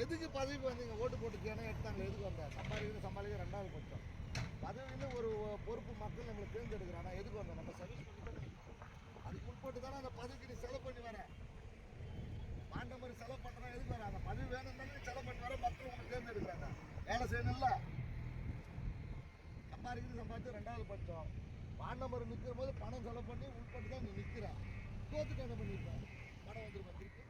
எதுக்கு பதவிக்கு வந்தீங்க ஓட்டு போட்டு போட்டுக்கேன்னு எடுத்தாங்க எதுக்கு வந்த? சம்பாதிக்கிற சம்பாதிக்க ரெண்டாவது பட்சம் பதவியில் ஒரு பொறுப்பு மக்கள் நம்மளுக்கு தேர்ந்தெடுக்கிறோம் எதுக்கு வந்தோம் நம்ம சர்வீஸ் பண்ணி அதுக்கு முன்போட்டு தானே அந்த பதவிக்கு நீ செலவு பண்ணி வர. மாண்ட மாதிரி செலவு பண்ணுறா எதுக்கு வர? அந்த பதவி வேணும் தானே. செலவு பண்ணி வர. மக்கள் உங்களை தேர்ந்தெடுக்கிறாங்க. வேலை செய்யணும்ல. சம்பாதிக்கிறது சம்பாதிச்சு ரெண்டாவது பட்சம் மாண்டமர் நிற்கிற போது பணம் செலவு பண்ணி உள்பட்டு தான் நீ நிற்கிறேன் தோத்துட்டு என்ன பண்ணியிருப்பேன் பணம் வந்துருப்பா திருப்பி?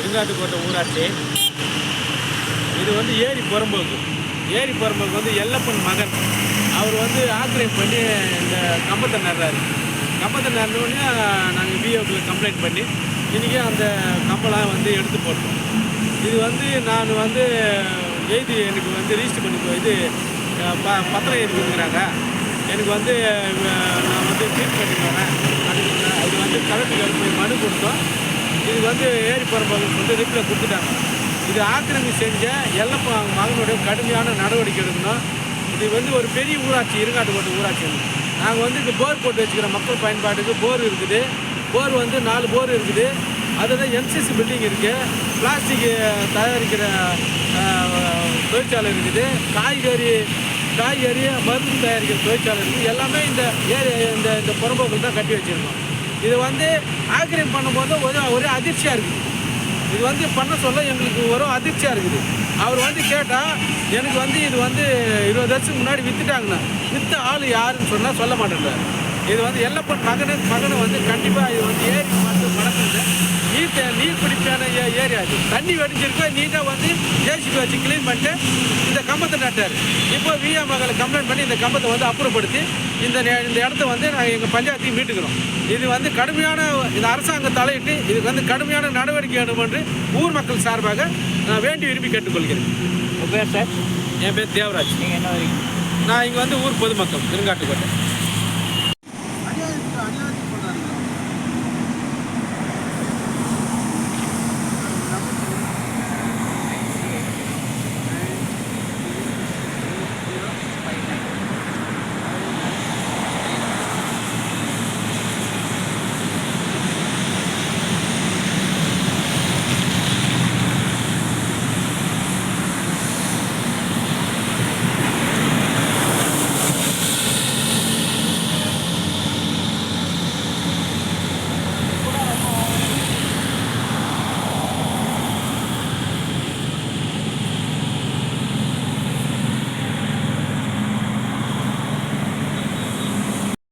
இருங்காட்டுக்கோட்டை ஊராட்சி. இது வந்து ஏரி புறம்போக்கு. ஏரி புறம்போக்கு வந்து எல்லப்பன் மகன். அவர் வந்து ஆக்கிரமிப்பு பண்ணி இந்த கம்பத்தை நடுறாரு. கம்பத்தை நடுறோடனே நாங்கள் பிஓக்கில் கம்ப்ளைண்ட் பண்ணி இன்றைக்கி அந்த கம்பெல்லாம் வந்து எடுத்து போட்டோம். இது வந்து நான் வந்து எழுதி எனக்கு வந்து ரிஜிஸ்டர் பண்ணி இது ப பத்திரம் எழுதி கொடுக்குறாங்க எனக்கு வந்து நான் வந்து ட்ரீட் பண்ணி வரேன். அது வந்து கலெக்டர் போய் மனு கொடுத்தோம். இது வந்து ஏரி பரம்பரைக்கு வந்து ரிப்ளை கொடுத்துட்டாங்க. இது ஆக்கிரமி செஞ்ச எல்லப்பா மகனுடைய கடுமையான நடவடிக்கை எடுக்கணும். இது வந்து ஒரு பெரிய ஊராட்சி இருங்காட்டுக்கோட்டை ஊராட்சி நாங்கள் வந்து இங்கே போர் போட்டு வச்சுக்கிறோம் மக்கள் பயன்பாட்டுக்கு போர் இருக்குது. போர் வந்து நாலு போர் இருக்குது. அதில் என்சிசி பில்டிங் இருக்குது பிளாஸ்டிக் தயாரிக்கிற தொழிற்சாலை இருக்குது. காய்கறி காய்கறி மருந்து தயாரிக்கிற தொழிற்சாலை இருக்குது. எல்லாமே இந்த ஏரியா இந்த இந்த புறம்போக்கில் தான் கட்டி வச்சுருக்கோம். இது வந்து ஆக்கிரமிப்பு பண்ணும்போது ஒரே ஒரே அதிர்ச்சியாக இருக்குது. இது வந்து பண்ண சொல்ல எங்களுக்கு ஒரு அதிர்ச்சியாக இருக்குது. அவர் வந்து கேட்டால் எனக்கு வந்து இது வந்து இருபது வருஷத்துக்கு முன்னாடி விற்றுட்டாங்கண்ணா விற்ற ஆள் யாருன்னு சொன்னால் சொல்ல மாட்டேன்றார். இது வந்து எல்லப்பன் மகனு மகனை வந்து கண்டிப்பாக இது வந்து ஏறி பார்த்து மடக்குது நீர் நீர் பிடிப்பான ஏரியா இது. தண்ணி வெடிஞ்சிருக்கு நீட்டாக வந்து ஜேசிபி வச்சு க்ளீன் பண்ணிட்டு இந்த கம்பத்தை நட்டார். இப்போ விஆ மகளை கம்ப்ளைண்ட் பண்ணி இந்த கம்பத்தை வந்து அப்புறப்படுத்தி இந்த இந்த இடத்த வந்து நாங்கள் எங்கள் பஞ்சாயத்தையும் மீட்டுக்கிறோம். இது வந்து கடுமையான இந்த அரசாங்கம் தலையிட்டு இதுக்கு வந்து கடுமையான நடவடிக்கை எடுக்கும் என்று ஊர் மக்கள் சார்பாக நான் வேண்டி விரும்பி கேட்டுக்கொள்கிறேன். உங்கள் பேர் சார் என் பேர் தேவராஜ். நீங்கள் என்ன வரீங்க நான் இங்கே வந்து ஊர் பொதுமக்கள் திருங்காட்டுக்கோட்டை.